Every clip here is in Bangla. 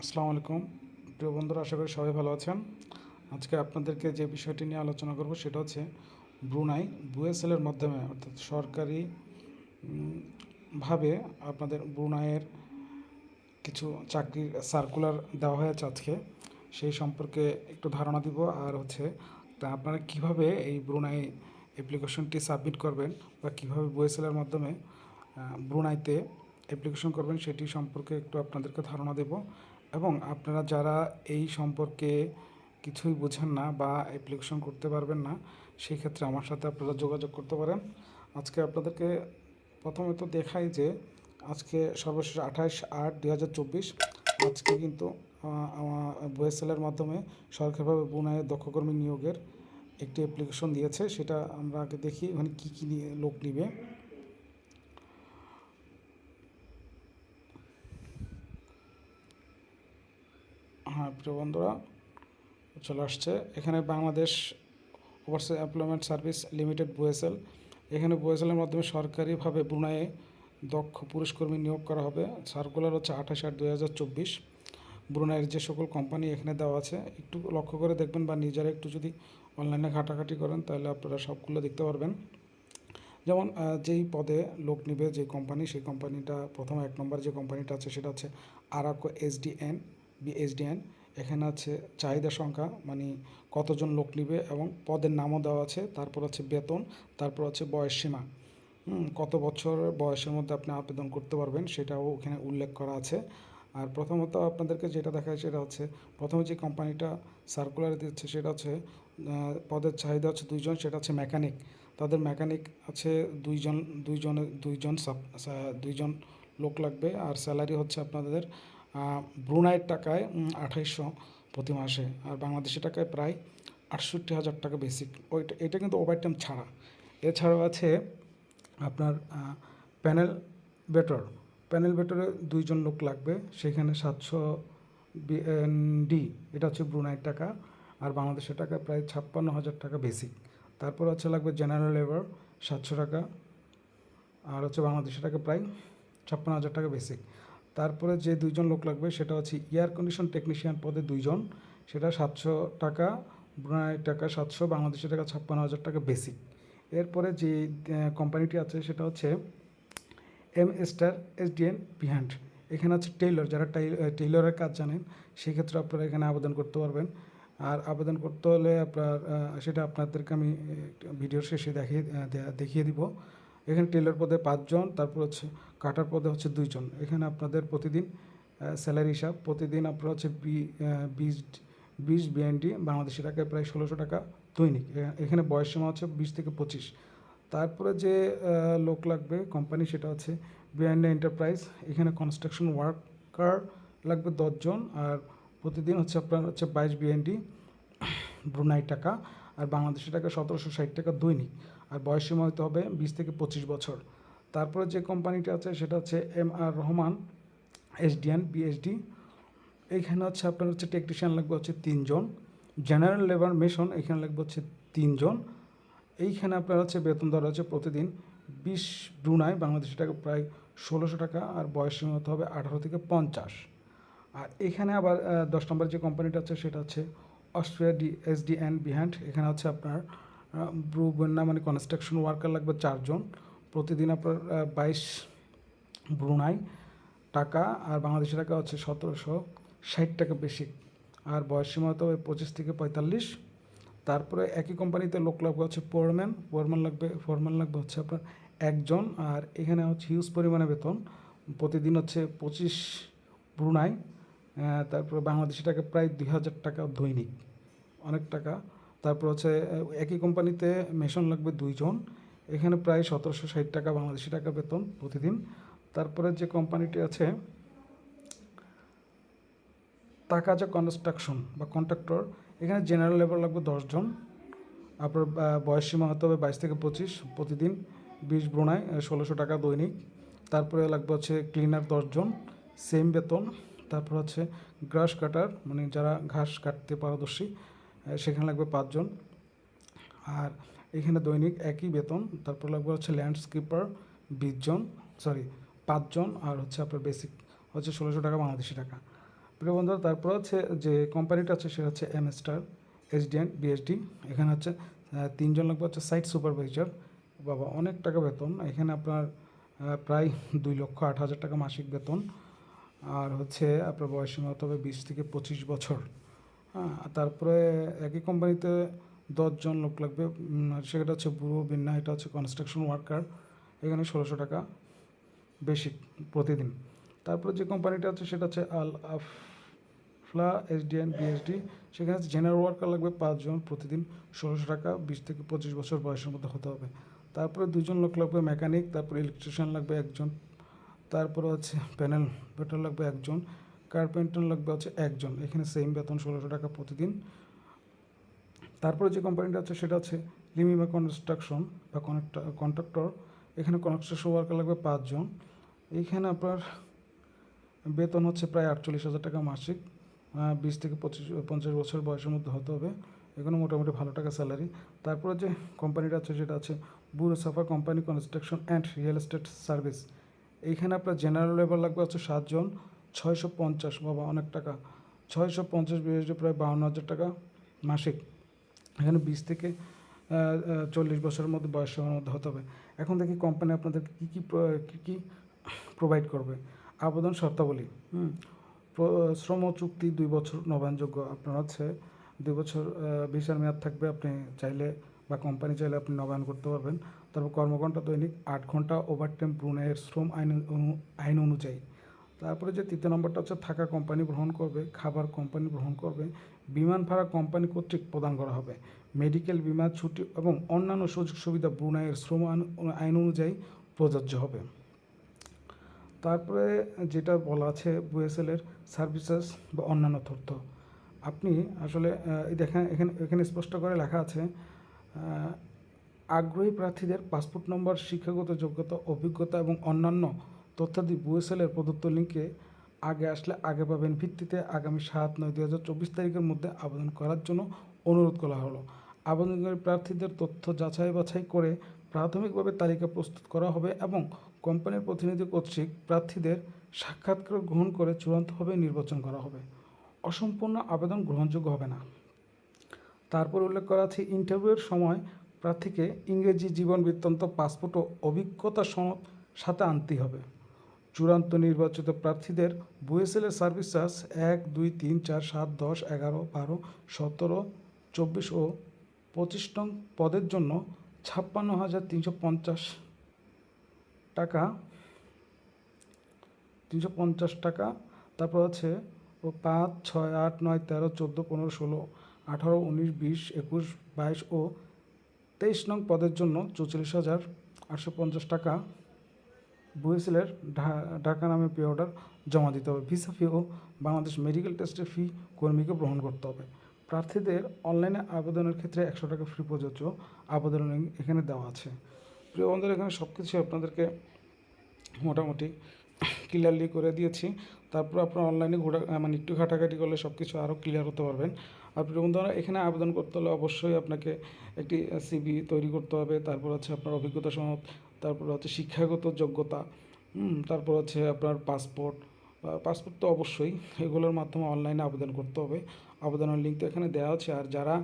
আসসালামু আলাইকুম। প্রিয় বন্ধুরা, আশা করি সবাই ভালো আছেন। আজকে আপনাদেরকে যে বিষয়টি নিয়ে আলোচনা করব সেটা হচ্ছে ব্রুনাই বুয়েসেলের মাধ্যমে, অর্থাৎ সরকারি ভাবে আপনাদের ব্রুনাইয়ের কিছু চাকরির সার্কুলার দেওয়া হয়েছে আজকে। সেই সম্পর্কে একটু ধারণা দিব, আর হচ্ছে তা আপনারা কীভাবে এই ব্রুনাই অ্যাপ্লিকেশনটি সাবমিট করবেন বা কীভাবে বুয়েসেলের মাধ্যমে ব্রুনাইতে অ্যাপ্লিকেশন করবেন সেটি সম্পর্কে একটু আপনাদেরকে ধারণা দেব। এবং আপনারা যারা এই সম্পর্কে কিছুই বোঝেন না বা অ্যাপ্লিকেশন করতে পারবেন না সেই ক্ষেত্রে আমার সাথে আপনারা যোগাযোগ করতে পারেন। আজকে আপনাদেরকে প্রথমে তো দেখাই যে আজকে সর্বশেষ আঠাশ আট দুই হাজার চব্বিশ, আজকে কিন্তু বুয়েসেলের মাধ্যমে সরকারিভাবে বুনায় দক্ষ কর্মী নিয়োগের একটি অ্যাপ্লিকেশন দিয়েছে। সেটা আমরা আগে দেখি ওখানে কী কী নিয়ে লোক নিবে হ্যাঁ প্রিয় বন্ধুরা, চলে আসছে। এখানে Bangladesh Overseas Employment Service Limited BOESL. এখানে বুয়েসেলের মাধ্যমে সরকারিভাবে ব্রুনাইয়ে দক্ষ পুরুষকর্মী নিয়োগ করা হবে। সার্কুলার হচ্ছে আঠাশ আট দুই হাজার চব্বিশ। ব্রুনাইয়ের যে সকল কোম্পানি এখানে দেওয়া আছে, একটু লক্ষ্য করে দেখবেন বা নিজেরা একটু যদি অনলাইনে ঘাটাঘাটি করেন, তাহলে আপনারা সবগুলো দেখতে পারবেন। যেমন যেই পদে লোক নিবে যে কোম্পানি সেই কোম্পানিটা প্রথম এক নম্বর যে কোম্পানিটা আছে, সেটা হচ্ছে আরাকো এসডিএন বিএসডিএন এখানে আছে চাহিদা সংখ্যা মানে কতজন লোক নিবে এবং পদের নামও দেওয়া আছে, তারপর হচ্ছে বেতন, তারপর হচ্ছে বয়স সীমা। কত বছর বয়সের মধ্যে আপনি আবেদন করতে পারবেন সেটাও ওখানে উল্লেখ করা আছে। আর প্রথমত আপনাদেরকে যেটা দেখায় সেটা হচ্ছে, প্রথমে যে কোম্পানিটা সার্কুলার দিচ্ছে সেটা হচ্ছে পদের চাহিদা হচ্ছে দুইজন, সেটা হচ্ছে মেকানিক তাদের মেকানিক আছে দুইজন, দুইজনের, দুইজন সাব সা- দুইজন লোক লাগবে। আর স্যালারি হচ্ছে আপনাদের ব্রুনাইয়ের টাকায় আঠাইশশো প্রতি মাসে, আর বাংলাদেশি টাকায় প্রায় আটষট্টি হাজার টাকা বেসিক ওইটা, এটা কিন্তু ওভার টাইম ছাড়া। এছাড়াও আছে আপনার প্যানেল বেটর প্যানেল বেটরে দুইজন লোক লাগবে, সেখানে সাতশো ডি, এটা হচ্ছে ব্রুনাইয়ের টাকা, আর বাংলাদেশের টাকা প্রায় ছাপ্পান্ন হাজার টাকা বেসিক তারপর হচ্ছে লাগবে জেনারেল লেবার সাতশো টাকা, আর হচ্ছে বাংলাদেশের টাকা প্রায় ছাপ্পান্ন হাজার টাকা বেসিক তারপরে যে দুইজন লোক লাগবে, সেটা হচ্ছে এয়ার কন্ডিশন টেকনিশিয়ান পদে দুইজন। সেটা সাতশো টাকা, ব্রুনাই টাকা সাতশো বাংলাদেশের টাকা ছাপ্পান্ন হাজার টাকা বেসিক এরপরে যে কোম্পানিটি আছে, সেটা হচ্ছে এম স্টার এসডিএন বিহ্যান্ড এখানে আছে টেইলর যারা টাই- টেইলরের কাজ জানেন, সেক্ষেত্রে আপনারা এখানে আবেদন করতে পারবেন। আর আবেদন করতে হলে আপনার সেটা আপনাদেরকে আমি ভিডিওর শেষে দেখিয়ে দেখিয়ে দিব। এখানে টেলার পদে পাঁচজন, তারপর হচ্ছে কাটার পদে হচ্ছে দুইজন। এখানে আপনাদের প্রতিদিন স্যালারি হিসাব, প্রতিদিন আপনার হচ্ছে বি বিশ বিশ বিএনডি বাংলাদেশি টাকায় প্রায় ষোলোশো টাকা দৈনিক। এখানে বয়স সীমা হচ্ছে বিশ থেকে পঁচিশ। তারপরে যে লোক লাগবে কোম্পানি সেটা হচ্ছে বিআইএনডি এন্টারপ্রাইজ এখানে কনস্ট্রাকশন ওয়ার্কার লাগবে দশজন, আর প্রতিদিন হচ্ছে আপনার হচ্ছে বাইশ বিএনডি ব্রুনাই টাকা, আর বাংলাদেশি টাকা সতেরোশো ষাট টাকা দৈনিক। আর বয়স সীমা হতে হবে বিশ থেকে পঁচিশ বছর। তারপরে যে কোম্পানিটা আছে সেটা হচ্ছে M R Rahman SDN BSD এইখানে হচ্ছে আপনার হচ্ছে টেকনিশিয়ান লাগবে হচ্ছে তিনজন। জেনারেল লেবার মেশন এখানে লাগবে হচ্ছে তিনজন। এইখানে আপনার হচ্ছে বেতন ধরা হচ্ছে প্রতিদিন বিশ ব্রুনায় বাংলাদেশি টাকা প্রায় ষোলোশো টাকা আর বয়স হতে হবে আঠারো থেকে পঞ্চাশ। আর এখানে আবার দশ নম্বর যে কোম্পানিটা আছে সেটা হচ্ছে Austria D S D and behind এখানে হচ্ছে আপনার ব্রু বন্যা মানে কনস্ট্রাকশন ওয়ার্কার লাগবে চারজন। প্রতিদিন আপনার বাইশ ব্রুনাই টাকা, আর বাংলাদেশি টাকা হচ্ছে সতেরোশো ষাট টাকা বেশি। আর বয়স সীমা হতে হবে পঁচিশ থেকে পঁয়তাল্লিশ। তারপরে একই কোম্পানিতে লোক লাগবে হচ্ছে ফোরম্যান ফোরম্যান লাগবে ফোরম্যান লাগবে হচ্ছে আপনার একজন। আর এখানে হচ্ছে হিউজ পরিমাণে বেতন। প্রতিদিন হচ্ছে পঁচিশ ব্রুনাই তারপরে বাংলাদেশি টাকা প্রায় দুই হাজার টাকা দৈনিক। অনেক টাকা তারপর হচ্ছে একই কোম্পানিতে মেশন লাগবে দুইজন। এখানে প্রায় সতেরোশো ষাট টাকা বাংলাদেশি টাকা বেতন প্রতিদিন। তারপরে যে কোম্পানিটি আছে তাকাজা কনস্ট্রাকশন বা কন্ট্রাক্টর এখানে জেনারেল লেবার লাগবে দশজন। আপনার আহ, বয়স সীমা হতে হবে বাইশ থেকে পঁচিশ প্রতিদিন। বিশ ব্রোনায় ষোলোশো টাকা দৈনিক। তারপরে লাগবে হচ্ছে ক্লিনার দশজন সেম বেতন। তারপর হচ্ছে গ্রাস কাটার মানে যারা ঘাস কাটতে পারদর্শী সেখানে লাগবে পাঁচজন। আর এখানে দৈনিক একই বেতন, তারপর লাগবে হচ্ছে ল্যান্ডস্কিপার বিশজন সরি পাঁচজন, আর হচ্ছে আপনার বেসিক হচ্ছে ষোলোশো টাকা বাংলাদেশি টাকা। প্রিয় বন্ধুরা, তারপর হচ্ছে যে কোম্পানিটা আছে, সেটা হচ্ছে এম স্টার এসডিএন বিএসডি এখানে হচ্ছে তিনজন লাগবে হচ্ছে সাইট সুপারভাইজার বাবা, অনেক টাকা বেতন। এখানে আপনার প্রায় দুই লক্ষ আট হাজার টাকা মাসিক বেতন। আর হচ্ছে আপনার বয়স সীমা হতে হবে বিশ থেকে পঁচিশ বছর। হ্যাঁ তারপরে একই কোম্পানিতে দশজন লোক লাগবে। সেটা হচ্ছে বুড়ো বিন্না এটা হচ্ছে কনস্ট্রাকশন ওয়ার্কার এখানে ষোলোশো টাকা বেশি প্রতিদিন। তারপরে যে কোম্পানিটা আছে, সেটা হচ্ছে আল আফলা এসডিএন বিএসডি সেখানে হচ্ছে জেনারেল ওয়ার্কার লাগবে পাঁচজন প্রতিদিন। ষোলোশো টাকা বিশ থেকে পঁচিশ বছর বয়সের মধ্যে হতে হবে। তারপরে দুজন লোক লাগবে মেকানিক তারপরে ইলেকট্রিশিয়ান লাগবে একজন। তারপরে হচ্ছে প্যানেল বেটার লাগবে একজন। কার্পেন্টার লাগবে হচ্ছে একজন। এখানে সেম বেতন ষোলোশো টাকা প্রতিদিন। তারপরে যে কোম্পানিটা আছে, সেটা হচ্ছে লিমিমা কনস্ট্রাকশন বা কন্ট্রাক্টর এখানে কনস্ট্রাকশন ওয়ার্কার লাগবে পাঁচজন। এইখানে আপনার বেতন হচ্ছে প্রায় আটচল্লিশ হাজার টাকা মাসিক। বিশ থেকে পঁচিশ, পঞ্চাশ বছর বয়সের মধ্যে হতে হবে। এখানে মোটামুটি ভালো টাকা স্যালারি তারপরে যে কোম্পানিটা আছে, সেটা আছে বুড়ো সাফা company construction and real estate service এইখানে আপনার জেনারেল লেবার লাগবে হচ্ছে সাতজন। ছয়শো পঞ্চাশ বাবা অনেক টাকা। ছয়শো পঞ্চাশ বিএসডি প্রায় বাউন্ন হাজার টাকা মাসিক। এখানে বিশ থেকে চল্লিশ বছরের মধ্যে বয়স সীমার মধ্যে হতে হবে। এখন দেখি কোম্পানি আপনাদেরকে কী কী কী কী প্রোভাইড করবে। আবেদন শর্তাবলী, হুম। শ্রম চুক্তি দুই বছর নবায়নযোগ্য। আপনার হচ্ছে দুই বছর ভিসার মেয়াদ থাকবে। আপনি চাইলে বা কোম্পানি চাইলে আপনি নবায়ন করতে পারবেন। তারপর কর্মঘণ্টা দৈনিক আট ঘণ্টা ওভারটাইম ব্রুনের শ্রম আইন আইন অনুযায়ী। তারপরে যে তৃতীয় নম্বরটা হচ্ছে থাকা কোম্পানি গ্রহণ করবে, খাবার কোম্পানি গ্রহণ করবে, বিমান ভাড়া কোম্পানি কর্তৃক প্রদান করা হবে। মেডিকেল বিমা ছুটি এবং অন্যান্য সুযোগ সুবিধা ব্রুনাইয়ের শ্রম আইন- অনুযায়ী প্রযোজ্য হবে। তারপরে যেটা বলা আছে বুয়েসেলের সার্ভিসেস বা অন্যান্য তথ্য। আপনি আসলে দেখেন, এখানে এখানে স্পষ্ট করে লেখা আছে আগ্রহী প্রার্থীদের পাসপোর্ট নম্বর, শিক্ষাগত যোগ্যতা, অভিজ্ঞতা এবং অন্যান্য তথ্যাদি বুয়েসেলের প্রদত্ত লিঙ্কে আগে আসলে আগে পাবেন ভিত্তিতে আগামী সাত নয় দুই হাজার চব্বিশ তারিখের মধ্যে আবেদন করার জন্য অনুরোধ করা হলো। আবেদনকারী প্রার্থীদের তথ্য যাচাই বাছাই করে প্রাথমিকভাবে তালিকা প্রস্তুত করা হবে এবং কোম্পানির প্রতিনিধি কর্তৃক প্রার্থীদের সাক্ষাৎকার গ্রহণ করে চূড়ান্তভাবে নির্বাচন করা হবে। অসম্পূর্ণ আবেদন গ্রহণযোগ্য হবে না। তারপর উল্লেখ করা আছে, ইন্টারভিউয়ের সময় প্রার্থীকে ইংরেজি জীবন বৃত্তান্ত, পাসপোর্ট ও অভিজ্ঞতা সাথে আনতেই হবে। চূড়ান্ত নির্বাচিত প্রার্থীদের বুয়েসেলের সার্ভিস চার্জ এক, দুই, তিন, চার, সাত, দশ, এগারো, বারো, সতেরো, চব্বিশ ও পঁচিশ নং পদের জন্য ছাপ্পান্ন হাজার তিনশো পঞ্চাশ টাকা, তিনশো পঞ্চাশ টাকা। তারপর আছে ও পাঁচ, ছয়, আট, নয়, তেরো, চোদ্দ, পনেরো, ষোলো, আঠারো, উনিশ, বিশ, একুশ, বাইশ ও তেইশ নং পদের জন্য চৌচল্লিশ হাজার আটশো পঞ্চাশ টাকা। বুয়েসেলের ঢাকা নামে পে অর্ডার জমা দিতে হবে। ভিসা ফি ও বাংলাদেশ মেডিকেল টেস্টের ফি কর্মীকে গ্রহণ করতে হবে। প্রার্থীদের অনলাইনে আবেদনের ক্ষেত্রে একশো টাকা ফ্রি প্রযোজ্য আবেদনের লিঙ্ক এখানে দেওয়া আছে। প্রিয় বন্ধুরা, এখানে সব কিছু আপনাদেরকে মোটামুটি ক্লিয়ারলি করে দিয়েছি। তারপর আপনার অনলাইনে ঘোরা মানে একটু ঘাটাঘাটি করলে সব কিছু আরও ক্লিয়ার হতে পারবেন। আর প্রিয় বন্ধুরা, এখানে আবেদন করতে হলে অবশ্যই আপনাকে একটি সিবি তৈরি করতে হবে। তারপর হচ্ছে আপনার অভিজ্ঞতা সনদ তারপর হচ্ছে শিক্ষাগত যোগ্যতা তারপর হচ্ছে আপনার পাসপোর্ট পাসপোর্ট তো অবশ্যই, এগুলোর মাধ্যমে অনলাইনে আবেদন করতে হবে। আবেদনের লিঙ্ক তো এখানে দেওয়া আছে, আর যারা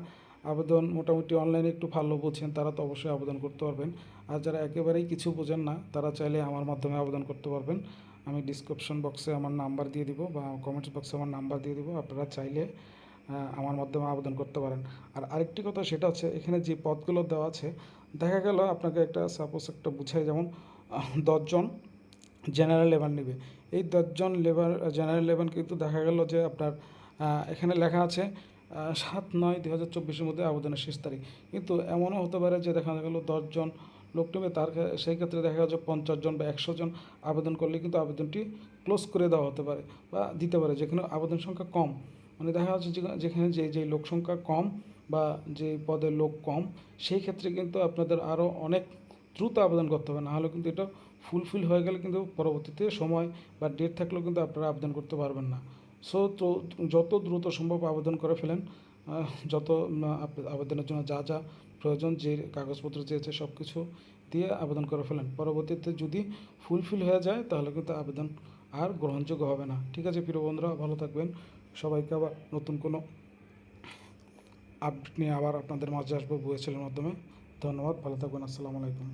আবেদন মোটামুটি অনলাইনে একটু ভালো বোঝেন, তারা তো অবশ্যই আবেদন করতে পারবেন। আর যারা একেবারেই কিছু বোঝেন না, তারা চাইলে আমার মাধ্যমে আবেদন করতে পারবেন। আমি ডিসক্রিপশন বক্সে আমার নাম্বার দিয়ে দিব, বা কমেন্টস বক্সে আমার নাম্বার দিয়ে দিব, আপনারা চাইলে আমার মাধ্যমে আবেদন করতে পারেন। আর আরেকটি কথা সেটা হচ্ছে, এখানে যে পদগুলো দেওয়া আছে দেখা গেল আপনাকে একটা সাপোজ একটা বুঝাই, যেমন, দশজন জেনারেল লেবার নেবে। এই দশজন লেবার জেনারেল লেবার কিন্তু দেখা গেল যে আপনার এখানে লেখা আছে সাত নয় দু হাজার চব্বিশের মধ্যে আবেদনের শেষ তারিখ। কিন্তু এমনও হতে পারে যে দেখা গেল দশজন লোক নেবে, তার সেই ক্ষেত্রে দেখা যাচ্ছে পঞ্চাশ জন বা একশো জন আবেদন করলে কিন্তু আবেদনটি ক্লোজ করে দেওয়া হতে পারে বা দিতে পারে, যেখানে আবেদন সংখ্যা কম। মানে দেখা যাচ্ছে যেখানে যে যে লোক সংখ্যা কম বা যে পদের লোক কম, সেই ক্ষেত্রে কিন্তু আপনাদের আরও অনেক দ্রুত আবেদন করতে হবে। না হলে কিন্তু এটা ফুলফিল হয়ে গেলে কিন্তু পরবর্তীতে সময় বা ডেট থাকলেও কিন্তু আপনারা আবেদন করতে পারবেন না। সো তো যত দ্রুত সম্ভব আবেদন করে ফেলেন। যত আবেদনের জন্য যা যা প্রয়োজন, যে কাগজপত্র চেয়েছে সব কিছু দিয়ে আবেদন করে ফেলেন। পরবর্তীতে যদি ফুলফিল হয়ে যায়, তাহলে কিন্তু আবেদন আর গ্রহণযোগ্য হবে না। ঠিক আছে, প্রিয় বন্ধুরা, ভালো থাকবেন। সবাইকে আবার নতুন কোনো আপডেট নিয়ে আবার আপনাদের মাঝে আসব বুয়েছেলের মাধ্যমে। ধন্যবাদ ভালো থাকবেন আসসালামু আলাইকুম।